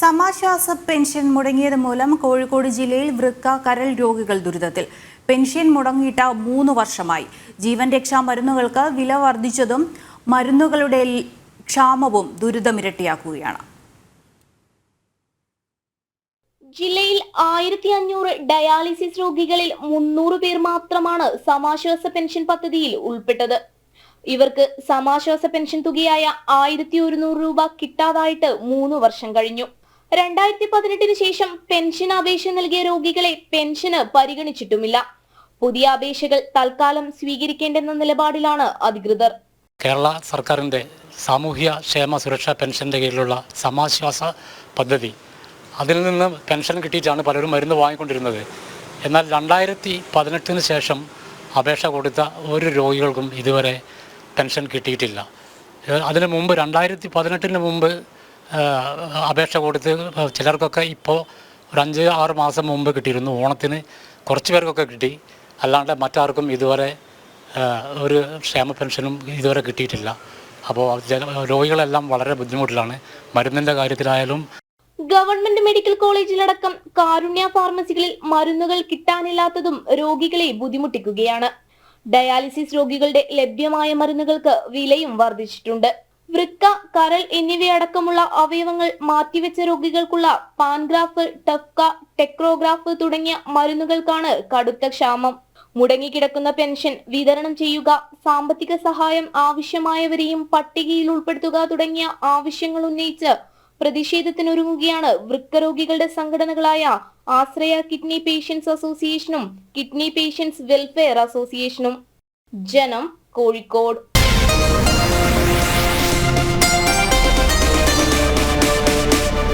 സമാശ്വാസ pension മുടങ്ങിയത് മൂലം കോഴിക്കോട് ജില്ലയിൽ വൃക്ക കരൾ രോഗികൾ ദുരിതത്തിൽ. പെൻഷൻ മുടങ്ങിയിട്ട് മൂന്ന് വർഷമായി. ജീവൻ രക്ഷാ മരുന്നുകൾക്ക് വില വർദ്ധിച്ചതും മരുന്നുകളുടെ ക്ഷാമവും ദുരിതമിരട്ടിയാക്കുകയാണ്. ജില്ലയിൽ ആയിരത്തി അഞ്ഞൂറ് ഡയാലിസിസ് രോഗികളിൽ മുന്നൂറ് പേർ മാത്രമാണ് സമാശ്വാസ പെൻഷൻ പദ്ധതിയിൽ ഉൾപ്പെട്ടത്. ഇവർക്ക് സമാശ്വാസ പെൻഷൻ തുകയായ ആയിരത്തി ഒരുന്നൂറ് രൂപ കിട്ടാതായിട്ട് മൂന്ന് വർഷം കഴിഞ്ഞു. രണ്ടായിരത്തി പതിനെട്ടിന് ശേഷം പെൻഷൻ അപേക്ഷ നൽകിയ രോഗികളെ പെൻഷന് പരിഗണിച്ചിട്ടുമില്ല. പുതിയ അപേക്ഷകൾ തൽക്കാലം സ്വീകരിക്കേണ്ടെന്ന നിലപാടിലാണ് അധികൃതർ. കേരള സർക്കാരിന്റെ സാമൂഹ്യ ക്ഷേമ സുരക്ഷാ പെൻഷന്റെ കീഴിലുള്ള സമാശ്വാസ പദ്ധതി. അതിൽ നിന്ന് പെൻഷൻ കിട്ടിയിട്ടാണ് പലരും മരുന്ന് വാങ്ങിക്കൊണ്ടിരുന്നത്. എന്നാൽ രണ്ടായിരത്തി പതിനെട്ടിന് ശേഷം അപേക്ഷ കൊടുത്ത ഒരു രോഗികൾക്കും ഇതുവരെ പെൻഷൻ കിട്ടിയിട്ടില്ല. അതിനു മുമ്പ് രണ്ടായിരത്തി പതിനെട്ടിന് മുമ്പ് അപേക്ഷ കൊടുത്ത് ചിലർക്കൊക്കെ ഇപ്പോൾ ഒരു അഞ്ച് ആറ് മാസം മുമ്പ് കിട്ടിയിരുന്നു. ഓണത്തിന് കുറച്ച് പേർക്കൊക്കെ കിട്ടി. അല്ലാണ്ട് മറ്റാർക്കും ഇതുവരെ ഒരു ക്ഷേമ പെൻഷനും ഇതുവരെ കിട്ടിയിട്ടില്ല. അപ്പോൾ രോഗികളെല്ലാം വളരെ ബുദ്ധിമുട്ടിലാണ്. മരുന്നിന്റെ കാര്യത്തിലായാലും ഗവൺമെന്റ് മെഡിക്കൽ കോളേജിലടക്കം കാരുണ്യ ഫാർമസികളിൽ മരുന്നുകൾ കിട്ടാനില്ലാത്തതും രോഗികളെ ബുദ്ധിമുട്ടിക്കുകയാണ്. ഡയാലിസിസ് രോഗികളുടെ ലഭ്യമായ മരുന്നുകൾക്ക് വിലയും വർദ്ധിച്ചിട്ടുണ്ട്. വൃക്ക കരൾ എന്നിവയടക്കമുള്ള അവയവങ്ങൾ മാറ്റിവെച്ച രോഗികൾക്കുള്ള പാൻഗ്രാഫ് ടഫ്ക ടെക്രോഗ്രാഫ് തുടങ്ങിയ മരുന്നുകൾക്കാണ് കടുത്ത ക്ഷാമം. മുടങ്ങിക്കിടക്കുന്ന പെൻഷൻ വിതരണം ചെയ്യുക സാമ്പത്തിക സഹായം ആവശ്യമായവരെയും പട്ടികയിൽ ഉൾപ്പെടുത്തുക തുടങ്ങിയ ആവശ്യങ്ങൾ ഉന്നയിച്ച് പ്രതിഷേധത്തിനൊരുങ്ങുകയാണ് വൃക്കരോഗികളുടെ സംഘടനകളായ ആശ്രയ കിഡ്നി പേഷ്യൻസ് അസോസിയേഷനും കിഡ്നി പേഷ്യൻസ് വെൽഫെയർ അസോസിയേഷനും. ജനം കോഴിക്കോട്.